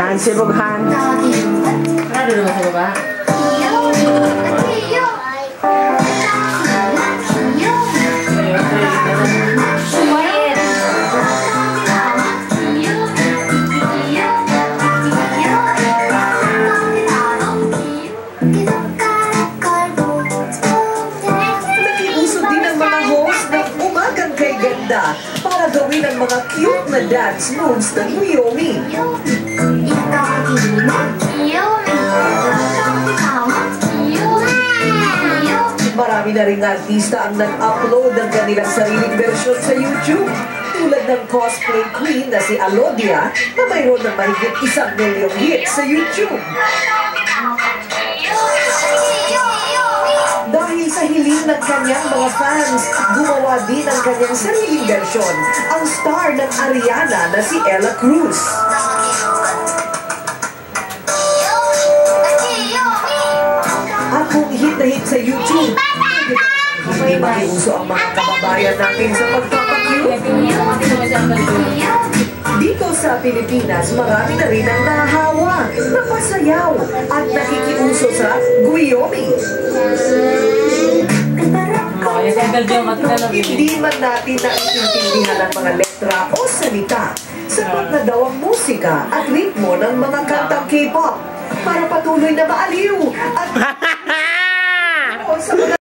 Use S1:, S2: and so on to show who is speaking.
S1: Hansi Bughan.
S2: Ano naman sa baba?
S3: Ganda para gawin ang mga cute na dance moves ng Muyomi. Marami na ring artista ang nag-upload ng kanilang sariling version sa YouTube. Tulad ng cosplay queen na si Alodia na mayroon ng mahigit isang milyong hits sa YouTube. Dahil sa hiling ng kanyang mga fans, gumawa din ng kanyang sariling version, ang star ng Ariana na si Ella Cruz. Makiuso ang mga kababayan natin sa pagpapakyut. Dito sa Pilipinas, marami na rin ang nahahawa, napasayaw at nakikiuso sa guyomi. Hindi man natin naiintindihan ang mga letra o salita, sapat na daw ang musika at ritmo ng mga kantang K-pop para patuloy na maaliw at sa mga